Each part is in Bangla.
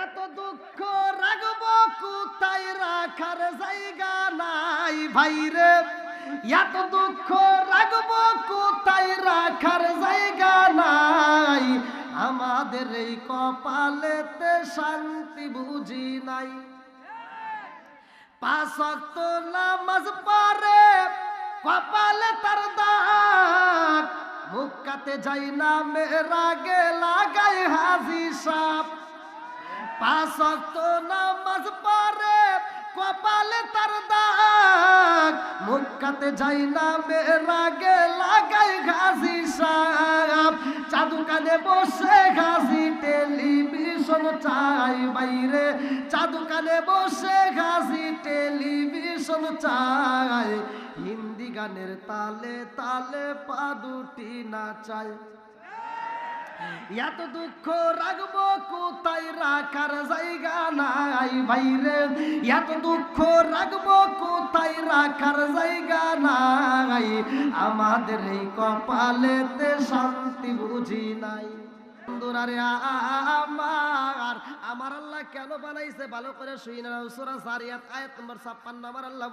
এত দুঃখ রাখব কোথায়? রাখার জায়গা নাই ভাইরে এত দুঃখ রাখব কোথায়? রাখার জায়গা নাই। আমাদের এই কপালেতে শান্তি বুঝি নাই। পাঁচ ওয়াক্ত নামাজ পড়ে কপালে তার দাগ। মুক্কাতে যাই না মেরা গে লাগাই হাজি সাপ। পাঁচ নামাজ পড়ে, কপালে তার দাগ। মুক্কাতে যাই না মেরা লাগাই ঘাসি সাপ। চাদু কানে বসে ঘাসি টেলিভিশন চাই বাইরে। চাদু কানে বসে ঘাসি টেলিভিশন চাই। হিন্দি গানের তালে তালে পা দুটি নাচাই। এত দুঃখ রাখব কোথায় রাখার জায়গা নাই ভাইরে? এত দুঃখ রাখব কোথায় রাখার জায়গা নাই? আমাদের এই কপালেতে শান্তি বুঝি নাই। আমার আল্লাহ কেন ভালো করে শুই না। সূরা জারিয়াত, আয়াত নম্বর 56 আমার আল্লাহ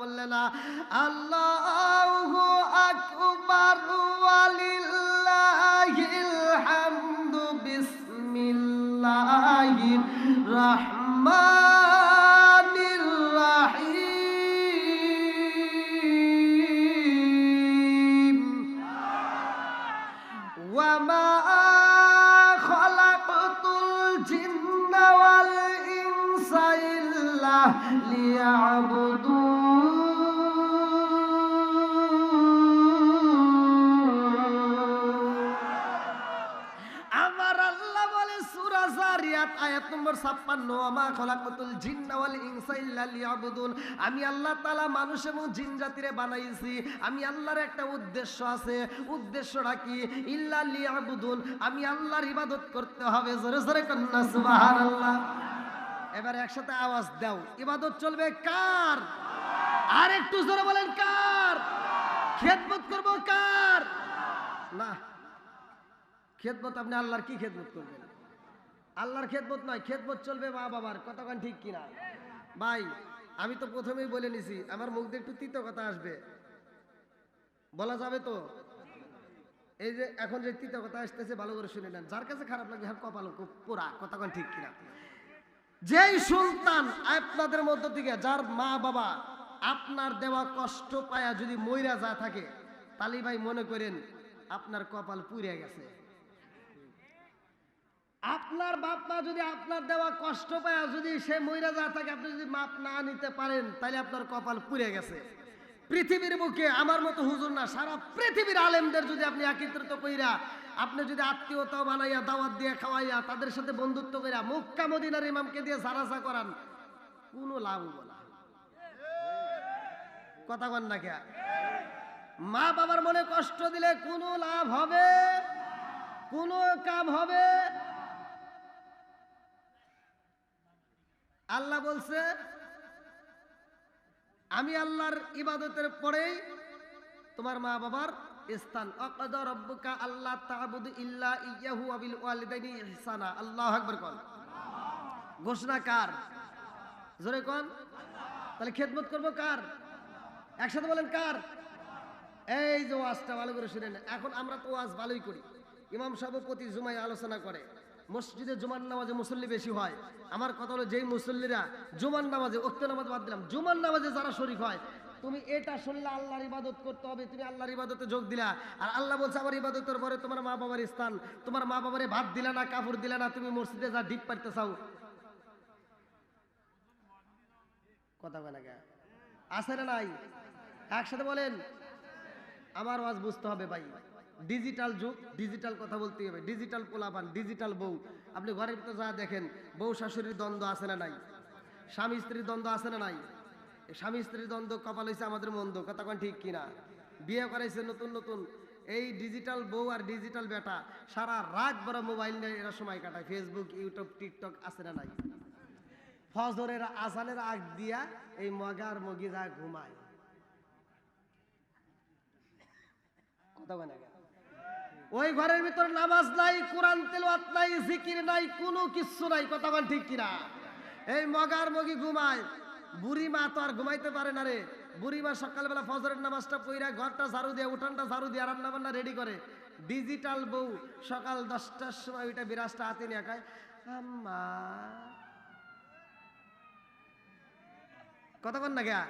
আমি আল্লাহ তাআলা মানুষ এবং জিন জাতিরে বানাইছি। আমি আল্লাহর একটা উদ্দেশ্য আছে। উদ্দেশ্যটা কি? ইল্লা লিয়াবুদুন। আমি আল্লাহর ইবাদত করতে হবে। জোরে জোরে কন্না সুবহানাল্লাহ। এবার একসাথে আওয়াজ দাও। ইবাদত চলবে কার? আর একটু জোরে বলেন কার? খেদমত করব কার? না। খেদমত আপনি আল্লাহর কি খেদমত করবেন? আল্লাহর খেদমত নয়, খেদমত চলবে মা বাবার কতক্ষণ ঠিক কিনা? ভাই আমি তো প্রথমেই বলে নিছি, আমার মুখ দিয়ে একটু তিতো কথা আসবে। বলা যাবে তো? এই যে এখন যে তিতো কথা আসতেছে, ভালো করে শুনে নেন। যার কাছে খারাপ লাগে হ্যাঁ কপাল পোড়া কতক্ষণ ঠিক কিনা? যেই সুলতান আপনাদের মধ্য থেকে, যার মা বাবা আপনার দেওয়া কষ্ট পায়া যদি মইরা যা থাকে তালি ভাই মনে করেন আপনার কপাল পুড়ে গেছে। আপনার বাপ মা যদি আপনার দেওয়া কষ্ট পায়, যদি সে মইরা যা থাকে আপনি যদি মাপ না নিতে পারেন তাহলে আপনার কপাল পুড়ে গেছে। পৃথিবীর মুখে আমার মতো হুজুর না, সারা পৃথিবীর আলেমদের যদি আপনি একত্রিত কইরা, আপনি যদি আত্মীয়তা বানাইয়া, দাওয়াত দিয়ে খাওয়াইয়া, তাদের সাথে বন্ধুত্ব কইরা, মুক্কা মদিনার ইমামকে দিয়ে সারাসা করান, কোনো লাভ হব না। কথা কন না কে মা বাবার মনে কষ্ট দিলে কোনো লাভ হবে? কোনো কাম হবে? আল্লাহ বলছে, আমি আল্লাহর ইবাদতের পরেই তোমার মা বাবার স্থান। অকদ আল্লাহ ইয়াহু আবিল ওয়ালিদাইনি ইহসানা। কোন। ঘোষণা কার? জোরে কোন। তাহলে খেদমত করব কার? একসাথে বলেন কার? এই যে ওয়াজটা ভালো করে শুনেন। এখন আমরা তো ওয়াজ ভালোই করি। ইমাম সভাপতি জুমাই আলোচনা করে। মসজিদে জুমার নামাজে মুসল্লি বেশি হয়। আমার কথা হলো যেই মুসল্লিরা জুমার নামাজে অক্ত নামাজ বাদ দিলাম। জুমার নামাজে যারা শরীফ হয়, তুমি এটা শুনলে আল্লাহর ইবাদত করতে হবে, তুমি আল্লাহর ইবাদতে যোগ দিলা। আর আল্লাহ বলছে, আমার ইবাদতের পরে তোমার মা বাবার স্থান, তোমার মা বাবারে ভাত দিলা না, কাপড় দিলা না, তুমি মসজিদে যা ডিপ পারতে চাও। কথা বলে কে? আছে না নাই? একসাথে বলেন। আমার ওয়াজ বুঝতে হবে ভাই। ডিজিটাল যুগ ডিজিটাল কথা বলতে হবে। ডিজিটাল পোলাপান ডিজিটাল বউ। আপনি ঘরের ভিতরে যা দেখেন, বউ শাশুড়ির দ্বন্দ্ব আছে না নাই? স্বামী স্ত্রীর দ্বন্দ্ব আছে না নাই? স্বামী স্ত্রীর দ্বন্দ্ব কপাল হয়েছে আমাদের মন্দ, কথা কোন ঠিক কিনা? বিয়ে করাইছে নতুন নতুন। এই ডিজিটাল বউ আর ডিজিটাল বেটা, সারা রাত বড় মোবাইল নিয়ে এরা সময় কাটায়। ফেসবুক ইউটিউব টিকটক আছে না নাই? ফজরের আসানের আগ দিয়া এই মগার মগি যা ঘুমায়। কথা বলে ওই ঘরের ভিতরে নামাজ নাই, কোরআন তেলাওয়াত নাই, জিকির নাই, কোনো কিচ্ছু নাই। কথা বল ঠিক কিনা? এই মগার মগি ঘুমায়। বুড়ি মা তো আর ঘুমাইতে পারে না রে। বুড়ি মা সকালবেলা ফজরের নামাজটা পইরা ঘরটা ঝাড়ু দিয়ে, উঠানটা ঝাড়ু দিয়ে রান্না বান্না রেডি করে। ডিজিটাল বউ সকাল দশটার সময় ওইটা বিরাজটা হাতে নিয়ে খায়। আম্মা। কথা বল না গা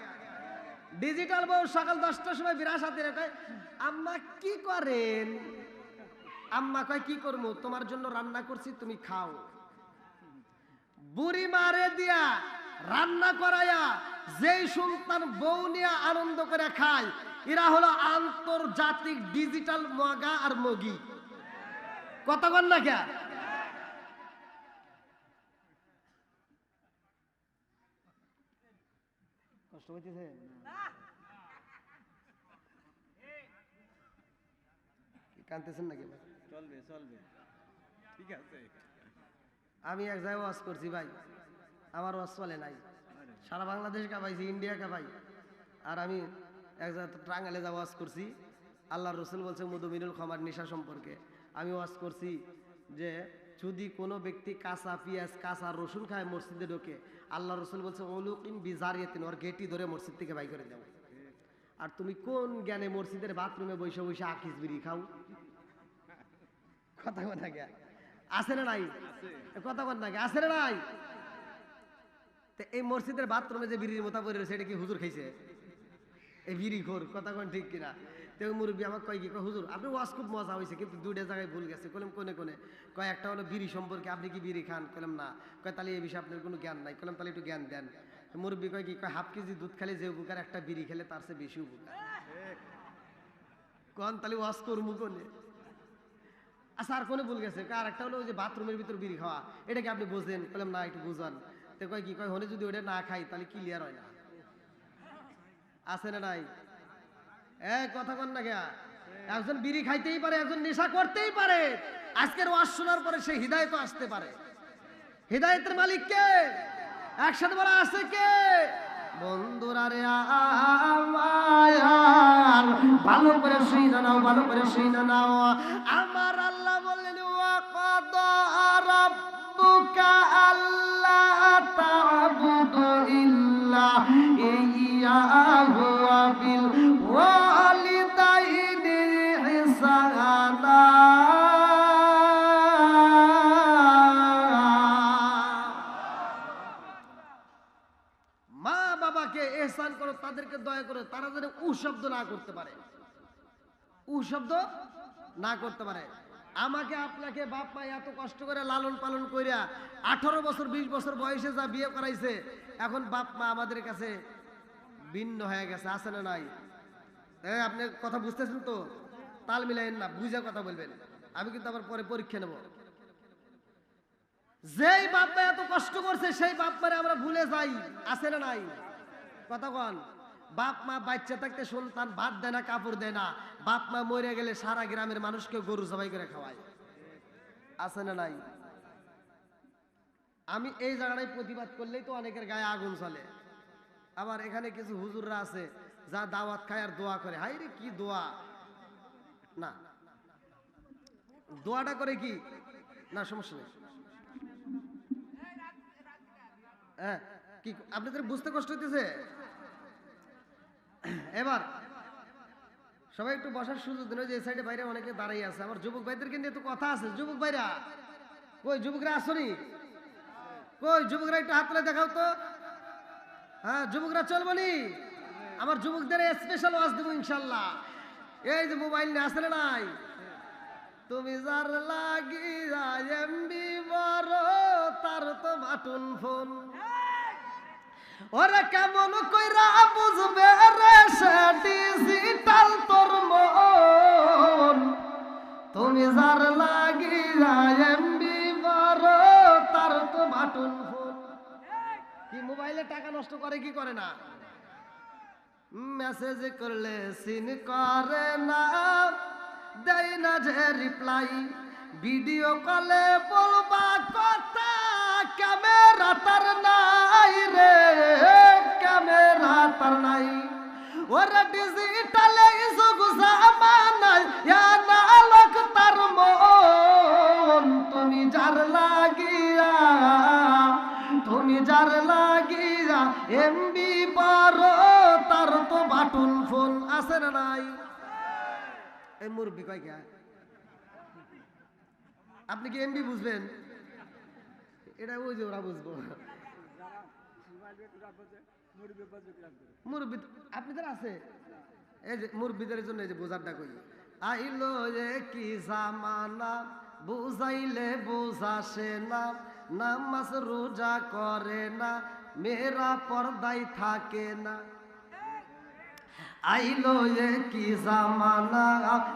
ডিজিটাল বউ সকাল দশটার সময় বিরাজ হাতে রেখে আম্মা কি করেন? আম্মা কয় কি করব? তোমার জন্য রান্না করছি তুমি খাও। বুড়ি মারে দিয়া রান্না করাইয়া যেই সন্তান বউ নিয়ে আনন্দ করে খায় এরা হলো আন্তর্জাতিক ডিজিটাল মগা আর মগি। কতক্ষণ না কে কষ্ট হইতেছে? কানতেছেন নাকি? চলবে চলবে। ঠিক আছে। আমি এক জায়গায় ওয়াজ করছি ভাই। আমার ওয়াজ চলে নাই। সারা বাংলাদেশ কাপাইছি ইন্ডিয়া কাপাই। আর আমি এক জায়গায় টাঙ্গালে যা ওয়াজ করছি। আল্লাহ রসুল বলছে মধুমিনুল খামার নেশা সম্পর্কে। আমি ওয়াজ করছি যে যদি কোনো ব্যক্তি কাঁচা পেঁয়াজ কাঁচা রসুন খায় মসজিদে ঢোকে আল্লাহ রসুল বলছে অলুকিন বিজারিয়াতিন ওর গেটি ধরে মসজিদ থেকে বাই করে দেও আর তুমি কোন জ্ঞানে মসজিদের বাথরুমে বসে বসে আকিস বিড়ি খাও? কথা আছে না নাই? কথা আছে না নাই? এই মসজিদের বাথরুমে যে বিড়ির মতো পড়ে রয়েছে এটা কি হুজুর খাইছে? এই বিড়ি খোর কথা কোন ঠিক কিনা? তো মুরব্বী আমাকে কয় কি কয় হুজুর আপনি ওয়াজ খুব মজা হয়েছে কিন্তু দুইটা জায়গায় ভুল গেছে। কলম কোনে কোনে? কয় একটা হলো বিড়ি সম্পর্কে আপনি কি বিড়ি খান? কলম না। কয় তাহলে এই বিষয়ে আপনার কোনো জ্ঞান নাই। কলম তাহলে একটু জ্ঞান দেন। মুরব্বী কয় কি কয় হাফ কেজি দুধ খেলে যে উপকার একটা বিড়ি খেলে তার চেয়ে বেশি উপকার। কন তাহলে ওয়াজ করব কোনে? আর কোনো ভুল গেছে। আর একটা হলো ওই যে বাথরুমের ভিতর বিড়ি খাওয়া। এটা কি আপনি বোঝেন বললাম, না, একটু বুঝান। তো কয় কি? কয়, হলে যদি ওটা না খাই, তাহলে ক্লিয়ার হয় না। আছে না নাই? এ, কথা কন না গিয়া একজন বিড়ি খাইতেই পারে, একজন নেশা করতেই পারে। আজকের ওয়াজ শোনার পরে সে হৃদায়ত আসতে পারে। হৃদায়তের মালিক কে? একসাথে বলা আছে কে? বন্ধুরা রে আমার ভালো করে শুনে নাও, ভালো করে শুনে নাও। আমার এহসান করো, তাদেরকে দয়া করো, তারা যেন উ শব্দ না করতে পারে। উ শব্দ না করতে পারে। আমাকে আপনাকে বাপ মা এত কষ্ট করে লালন পালন করিয়া আঠারো বছর, বিশ বছর বয়সে যা বিয়ে করাইছে, এখন বাপ মা আমাদের কাছে ভিন্ন হয়ে গেছে, আছে না নাই? হ্যাঁ আপনি কথা বুঝতেছেন তো? তাল মিলাইন না, বুঝে কথা বলবেন। আমি কিন্তু আবার পরে পরীক্ষা নেব। যেই বাপ মা এত কষ্ট করছে, সেই বাপ মারে আমরা ভুলে যাই, আছে না নাই? কথা কন। বাপ মা বাচ্চা থাকতে সন্তান ভাত দেয় না, কাপড় দেয় না। বাপ মা মরে গেলে সারা গ্রামের মানুষকে গরু জবাই করে খাওয়ায়। আছে না নাই? আমি এই জায়গাটায় প্রতিবাদ করলেই তো অনেকের গায়ে আগুন চলে আবার এখানে কিছু হুজুররা আছে, যা দাওয়াত খায় আর দোয়া করে। হাই রে, কি দোয়া? না। দোয়াটা করে কি? না, সমস্যা নেই। হ্যাঁ কি, আপনাদের বুঝতে কষ্ট হইতেছে? এবার, সবাই একটু বসার সুযোগ ওই যে সাইডে বাইরে অনেকে দাঁড়িয়ে আছে। আমার যুবক ভাইদেরকে নিয়ে তো কথা আছে। যুবক ভাইরা, কই যুবকরা আসনি? কই যুবকরা একটু হাত দেখাও তো। হ্যাঁ যুবকরা চলবো নি? আমার যুবকদের স্পেশাল ওয়াজ দেবো ইনশাল্লাহ। এই যে মোবাইল নিয়ে আসলে নাই। তুমি যার লাগি এমবি বড় তার তো বাটন ফোন ওরে কেমন কইরা বুঝবে রে ডিজিটাল তোর মন? তুমি যার এমবি বড়, তার তো বাটন ফোন। কি মোবাইলে টাকা নষ্ট করে, কি করে না? মেসেজ করলে সিন করে না। দেয় না যে রিপ্লাই ভিডিও কলে বলবা, কথা ক্যামেরা তার নাই এই মুরব্বী, কয় কে? আপনি কি এমবি বুঝবেন? এটা ওই যে ওরা বুঝব। মুরব্বী আছে? এই যে মুরব্বীদের জন্য এই যে বোঝারটা কই আইলো কি জামানা, বুঝাইলে বুঝাসে না। নামাজ রোজা করে না, মেয়েরা পর্দায় থাকে না। আইলো এ কি জামানা,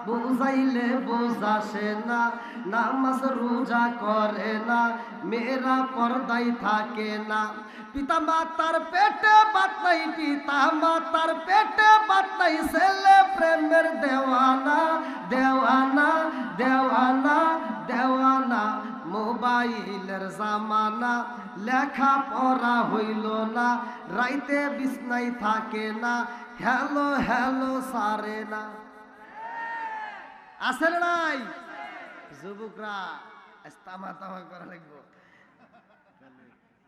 বুঝাইলে বুঝাসে না। নামাজ রোজা করে না, মেয়েরা পর্দায় থাকে না। পিতা মাতার পেটে বাত নাই পিতা মাতার পেটে বাত নাই, ছেলে প্রেমের দেওয়ানা দেওয়ানা দেওয়ানা দেওয়ানা। মোবাইলের জামানা লেখা পড়া হইল না, রাইতে বিছনাই থাকে না। হ্যালো হ্যালো সারে না আসেন নাই? যুবকরা তামা তামা করা লাগবো।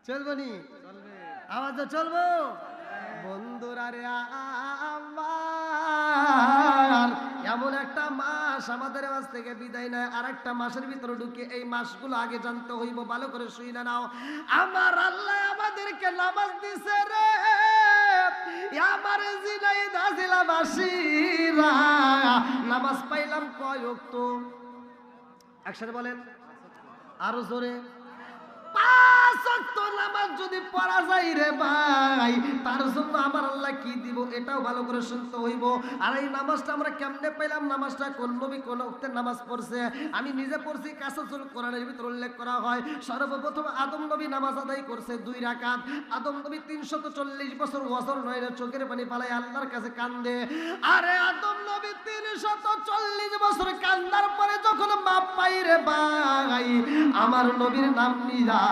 চলবো নি? আওয়াজ চলবো? বন্ধুরা রে আমার, এমন একটা মাস আমাদের মাস থেকে বিদায় নেয়। আর একটা মাসের ভিতরে ঢুকে এই মাসগুলো আগে জানতে হইব, ভালো করে শুই না নাও। আমার আল্লাহ আমাদেরকে নামাজ দিছে রে। আমার জিলাই দাজিলা বাসিরা নামাজ পাইলাম কয় তো একসাথে বলেন। আরও জোরে। ওয়াক্ত নামাজ যদি পড়া যায় রে ভাই, তার জন্য আমার আল্লাহ কি দিব? এটাও ভালো করে শুনতে হইব। আর এই নামাজটা আমরা কেমনে পেলাম নামাজটা কোন নবী কোন উক্তের নামাজ পড়ছে? আমি নিজে পড়ছি কাসাসুল কোরআনের উল্লেখ করা হয়, সর্বপ্রথম আদম নবী নামাজ আদায় করছে দুই রাকাত। আদম নবী তিনশত চল্লিশ বছর নয় চোখের পানি পালাই আল্লাহর কাছে কান্দে। আরে আদম নবী তিনশত চল্লিশ বছর কান্দার পরে যখন বাপ পাই রে ভাই, আমার নবীর নাম নিরা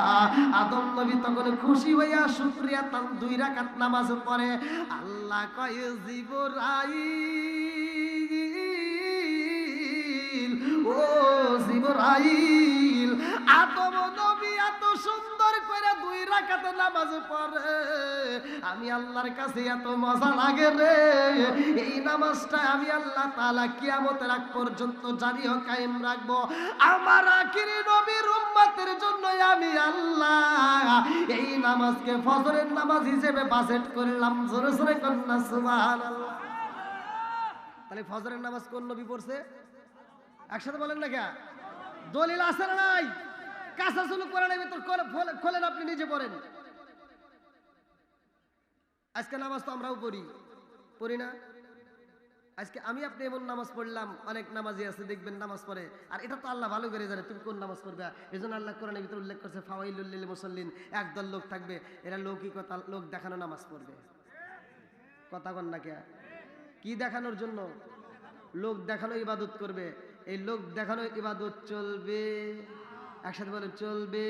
আদম নবী তখন খুশি হইয়া শুক্রিয়া তার দুই রাকাত নামাজ পড়ে। আল্লাহ কয় জীবরাই ও জিবরাইল, আদম নবী সুন্দর করে দুই রাকাতে নামাজ পড়ে। আমি আল্লাহর কাছে এত মজা লাগে রে। এই নামাজটা আমি আল্লাহ তাআলা কিয়ামতের আগ পর্যন্ত জারিও কায়েম রাখব। আমার আখিরি নবীর উম্মতের জন্য আমি আল্লাহ এই নামাজকে ফজরের নামাজ হিসেবে বাজেট করলাম। জোরে জোরে কন্যা, সুবহানাল্লাহ। তাহলে ফজরের নামাজ কোন নবী পড়ছে? একসাথে বলেন না কে? দলিল আছে না নাই? কাঁচা খোলেন আপনি, নিজে পড়েন। আজকে নামাজ তো আমরাও পড়ি। পড়ি না? আজকে আমি আপনি এমন নামাজ পড়লাম, অনেক নামাজি আছে, দেখবেন নামাজ পড়ে। আর এটা তো আল্লাহ ভালো করে জানে, তুমি কোন নামাজ এই জন্য আল্লাহ ভিতরে উল্লেখ করছে ফাওয়াইলুল্লিল মুসল্লিন, একদল লোক থাকবে, এরা লৌকিকতা, লোক দেখানো নামাজ পড়বে। কথা কন না কে কি দেখানোর জন্য? লোক দেখানো ইবাদত করবে। এই লোক দেখানো ইবাদত চলবে। একসাথে বলে চলবে।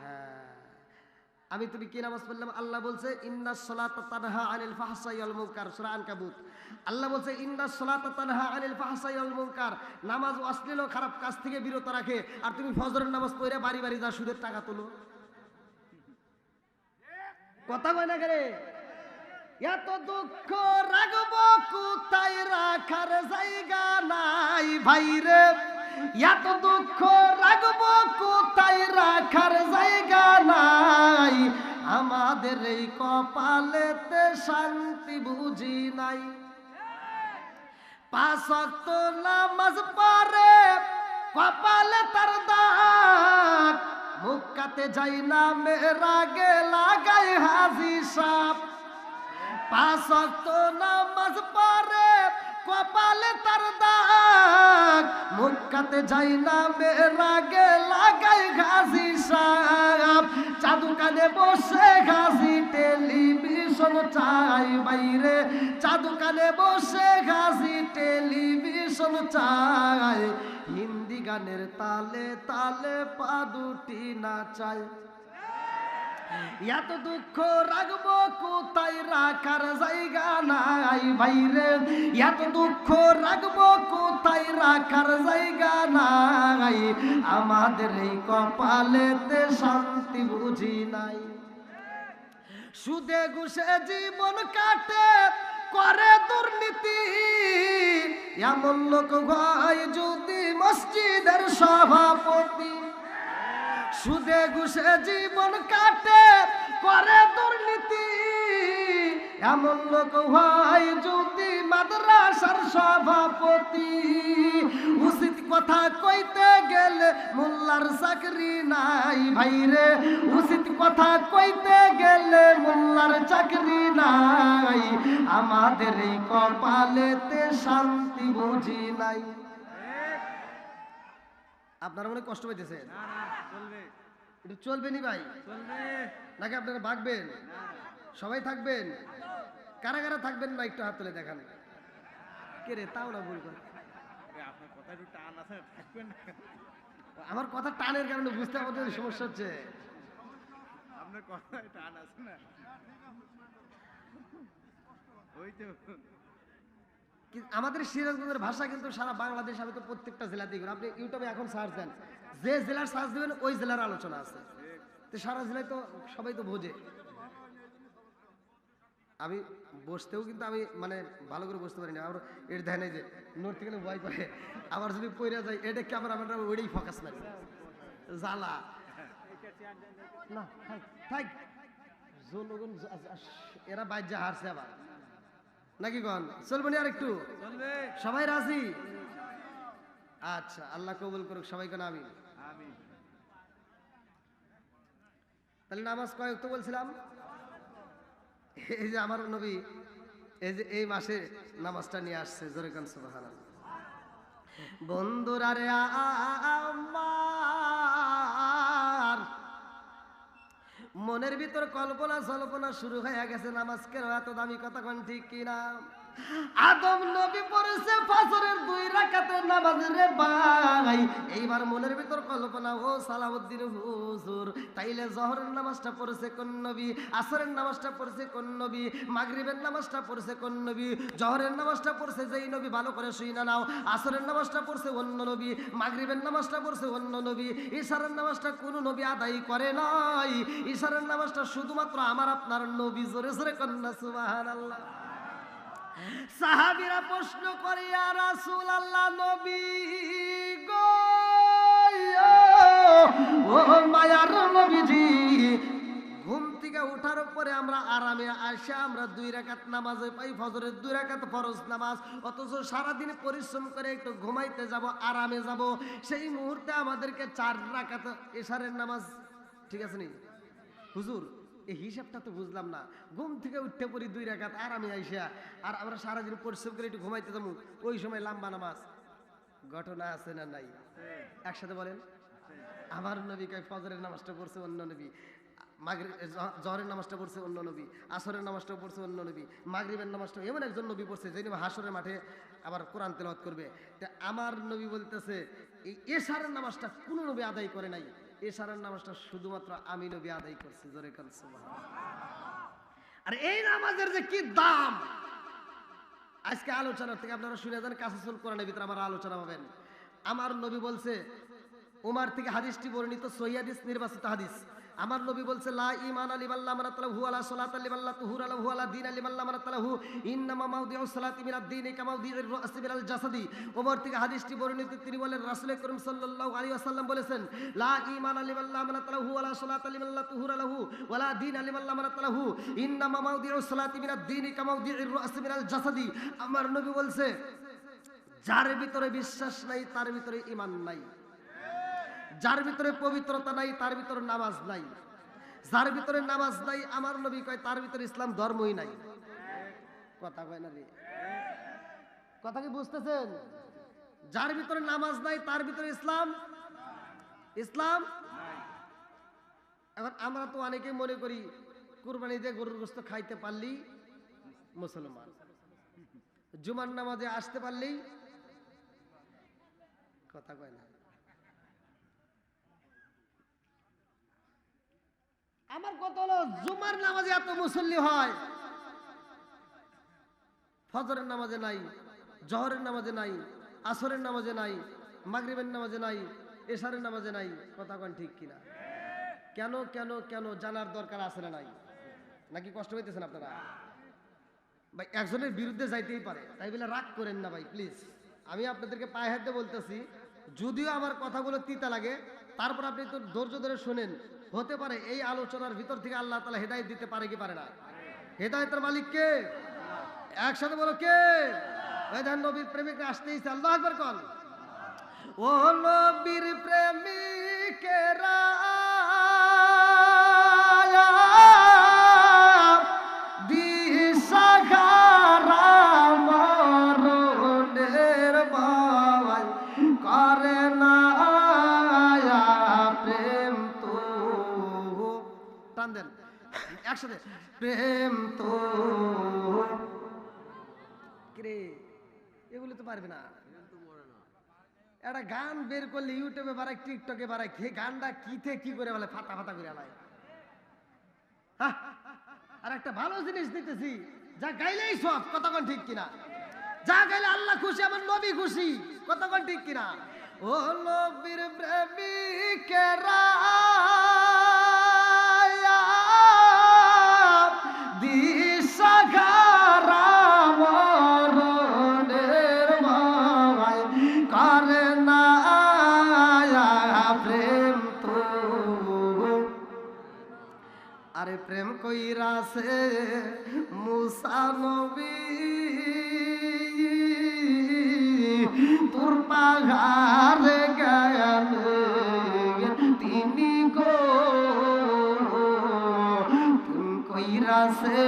হ্যাঁ। আমি তুমি কি নামাজ পড়লাম? আল্লাহ বলছে তানহা আনিল আল্লাহ বলছে তানহা আনিল নামাজ অশ্লীল খারাপ কাজ থেকে বিরত রাখে। আর তুমি ফজরের নামাজ পড়ে বাড়ি বাড়ি যা সুদের টাকা তোলো। কথা কয় না করে এত দুঃখ রাখব কোথায়? রাখার জায়গা নাই ভাইরে। এত দুঃখ রাখব আমাদের এই কপালেতে শান্তি বুঝি নাই। পাঁচ ওয়াক্ত নামাজ পরে কপালে তার দাগ মুক্কাতে যাই না মেরা গে লাগাই হাজি সাপ। পাঁচ ওয়াক্ত নামাজ পড়ে কপালে তার দাগ, মুক্কাতে যাই না মেরা গে লাগাই ঘাসি সাপ। চাদু কানে বসে ঘাসি টেলিভিশন চাই বাইরে। চাদু কানে বসে ঘাসি টেলিভিশন চাই। হিন্দি গানের তালে তালে পা দুটি নাচায় এত দুঃখ রাখব কোথায় রাখার জায়গা নাই ভাইরে? এত দুঃখ রাখব কোথায় রাখার জায়গা নাই? আমাদের এই কপালেতে শান্তি বুঝি নাই। সুদে ঘুষে জীবন কাটে, করে দুর্নীতি। এমন লোক হয় যদি মসজিদের সভাপতি সুদে ঘুষে জীবন কাটে, করে দুর্নীতি। এমন লোক হয় যদি মাদ্রাসার সভাপতি। উচিত কথা কইতে গেলে মোল্লার চাকরি নাই ভাইরে। উচিত কথা কইতে গেলে মোল্লার চাকরি নাই। আমাদের এই কপালেতে শান্তি বুঝি নাই। আপনারা মনে কষ্ট পাইতেছেন একটু চলবে। নি ভাই? চলবে। নাকি আপনারা ভাগবেন? সবাই থাকবেন? কারা কারা থাকবেন না একটু হাত তুলে দেখান? কে রে তাও না ভুল করে। আপনার কথা একটু টান আছে থাকবেন আমার কথা টানের কারণে বুঝতে আমাদের সমস্যা হচ্ছে। আপনার কথায় টান আছে না। ওই তো। আমাদের সিরাজগঞ্জের ভাষা কিন্তু সারা বাংলাদেশ, আমি তো প্রত্যেকটা জেলাতেই করি। আপনি ইউটিউবে এখন সার্চ দেন, যে জেলার সার্চ দেবেন, ওই জেলার আলোচনা আছে। তো সারা জেলায় তো সবাই তো বোঝে। আমি বসতেও কিন্তু আমি মানে ভালো করে বসতে পারি না আমার এর ধ্যানে যে নোট থেকে ভয় করে। আবার যদি পইরা যায়, এটা ক্যামেরা আমরা ওইটাই ফোকাস মারি জ্বালা। না, থাক থাক। জনগণ যা- যা- এরা বাইর হারছে আবার। নাকি গন চলবো নি আর একটু সবাই রাজি? আচ্ছা আল্লাহ কবুল করুক সবাই কেন আমি আমি তাহলে নামাজ কয়েক তো বলছিলাম? এই যে আমার নবী এই যে এই মাসে নামাজটা নিয়ে আসছে জোরে কান সুবহান বন্ধুরা রে আমার মনের ভিতর কল্পনা জল্পনা শুরু হয়ে গেছে। নামাজ কেন এত দামি কথা কোন ঠিক কিনা? আদম নবী পড়েছে দুই রাকাতের নামাজ রে ভাই। এইবার মনের ভিতর কল্পনা, ও সালাউদ্দিন হুজুর, তাইলে জহরের নামাজটা পড়েছে কোন নবী? আসরের নামাজটা পড়েছে কোন নবী? মাগরিবের নামাজটা পড়েছে কোন নবী? জহরের নামাজটা পড়ছে যেই নবী, ভালো করে শুই না নাও। আসরের নামাজটা পড়ছে অন্য নবী, মাগরিবের নামাজটা পড়ছে অন্য নবী। ঈশারের নামাজটা কোন নবী আদায় করে নাই। ঈশারের নামাজটা শুধুমাত্র আমার, আপনার নবী। জোরে জোরে কন্যা, সুবহানাল্লাহ। সাহাবিরা প্রশ্ন করে, ইয়া রাসূল আল্লাহ নবী গো ও মায়ার নবীজি, ঘুম থেকে ওঠার আমরা আরামে আসে, আমরা দুই রাকাত নামাজে পাই, ফজরের দুই রাকাত ফরজ নামাজ, অথচ সারাদিন পরিশ্রম করে একটু ঘুমাইতে যাব, আরামে যাব। সেই মুহূর্তে আমাদেরকে চার রাকাত এশারের নামাজ, ঠিক আছে নি? হুজুর এই হিসাবটা তো বুঝলাম না। ঘুম থেকে উঠতে পড়ি দুই রাকাত আর আমি আইসা, আর আমরা সারাদিন পরিশ্রম করে একটু ঘুমাইতে যাব, ওই সময় লাম্বা নামাজ। ঘটনা আছে না নাই? একসাথে বলেন। আমার নবী কয়, ফজরের নামাজটা পড়ছে অন্য নবী মাগরিব জহরের নামাজটা পড়ছে অন্য নবী, আসরের নামাজটা পড়ছে অন্য নবী, মাগরিবের নামাজটা এমন একজন নবী পড়ছে যে নবী হাসরের মাঠে আবার কোরআন তেলাওয়াত করবে। তা আমার নবী বলতেছে, এই এশারের নামাজটা কোনো নবী আদায় করে নাই। এশারের নামাজটা শুধুমাত্র আমি নবী আদায় করছি, জোরে করছে আর এই নামাজের যে কি দাম? আজকে আলোচনা থেকে আপনারা শুনে যান, কাসাসুল কোরআনের ভিতরে আমার আলোচনা পাবেন। আমার নবী বলছে, উমার থেকে হাদিসটি বর্ণিত সহিদিস নির্বাচিত হাদিস। আমার নবী বলছে, লা ইমান আলি মাল্লা মানা তালা হু আলা সালাত আলি মাল্লা তুহুর আলা হু আলা দিন আলি মাল্লা মানা তালা হু ইন্নামা মাউদিউ সালাতি মিনাদ দিন কামাউদিউর রাসি মিনাল জাসাদি। ওমর থেকে হাদিসটি বর্ণিত, তিনি বলেন রাসূল করিম সাল্লাল্লাহু আলাইহি ওয়াসাল্লাম বলেছেন, লা ইমান আলী মাল্লা মানা তালা হু আলা সালাত আলি মাল্লা তুহুর আলা হু ওয়ালা দিন আলি মাল্লা মানা তালা হু ইন্নামা মাউদিউ সালাতি মিনাদ দিন কামাউদিউর রাসি মিনাল জাসাদি। আমার নবী বলছে, যার ভিতরে বিশ্বাস নাই, তার ভিতরে ঈমান নাই। যার ভিতরে পবিত্রতা নাই, তার ভিতরে নামাজ নাই। যার ভিতরে নামাজ নাই, আমার নবী কয়, তার ভিতরে ইসলাম ধর্মই নাই। কথা কয় না রে? কথা কি বুঝতেছেন? যার ভিতরে নামাজ নাই, তার ভিতরে ইসলাম? ইসলাম? এখন আমরা তো অনেকেই মনে করি, কুরবানি দিয়ে গরুর গোস্ত খাইতে পারলি মুসলমান। জুমার নামাজে আসতে পারলেই কথা কয় না। আমার কথা হলো, জুমার নামাজে এত মুসল্লি হয়। ফজরের নামাজে নাই, জহরের নামাজে নাই, আসরের নামাজে নাই, মাগরিবের নামাজে নাই, এশারের নামাজে নাই। কথা কন ঠিক কিনা? কেন কেন কেন জানার দরকার আছে না নাই? নাকি কষ্ট হইতেছেন আপনারা? ভাই, একজনের বিরুদ্ধে যাইতেই পারে। তাই বলে রাগ করেন না ভাই প্লিজ আমি আপনাদেরকে পায়ে হাতে বলতেছি, যদিও আমার কথাগুলো তিতা লাগে তারপর আপনি তো ধৈর্য ধরে শোনেন। হতে পারে এই আলোচনার ভিতর থেকে আল্লাহ তালা হেদায়ত দিতে পারে কি পারে না? হেদায়তের মালিক কে? একসাথে বলো কে? ওই দেখেন নবীর প্রেমিকরা আসতেই আল্লাহ একবার কল ও নবীর প্রেমিকেরা প্রেম তো এগুলো তো পারবে না। একটা গান বের করলে ইউটিউবে বাড়ায় টিকটকে বাড়ায় কে গানটা কিতে কি করে বলে, ফাটা ফাটা করে হ্যাঁ? আর একটা ভালো জিনিস দিতেছি যা গাইলেই সব কতক্ষণ ঠিক কিনা? যা গাইলে আল্লাহ খুশি, আমার নবী খুশি কতক্ষণ ঠিক কিনা? ও নবীর প্রেমিকেরা। তোর পাহাড়ে গেল তিনি গো প্রেম কইরাছে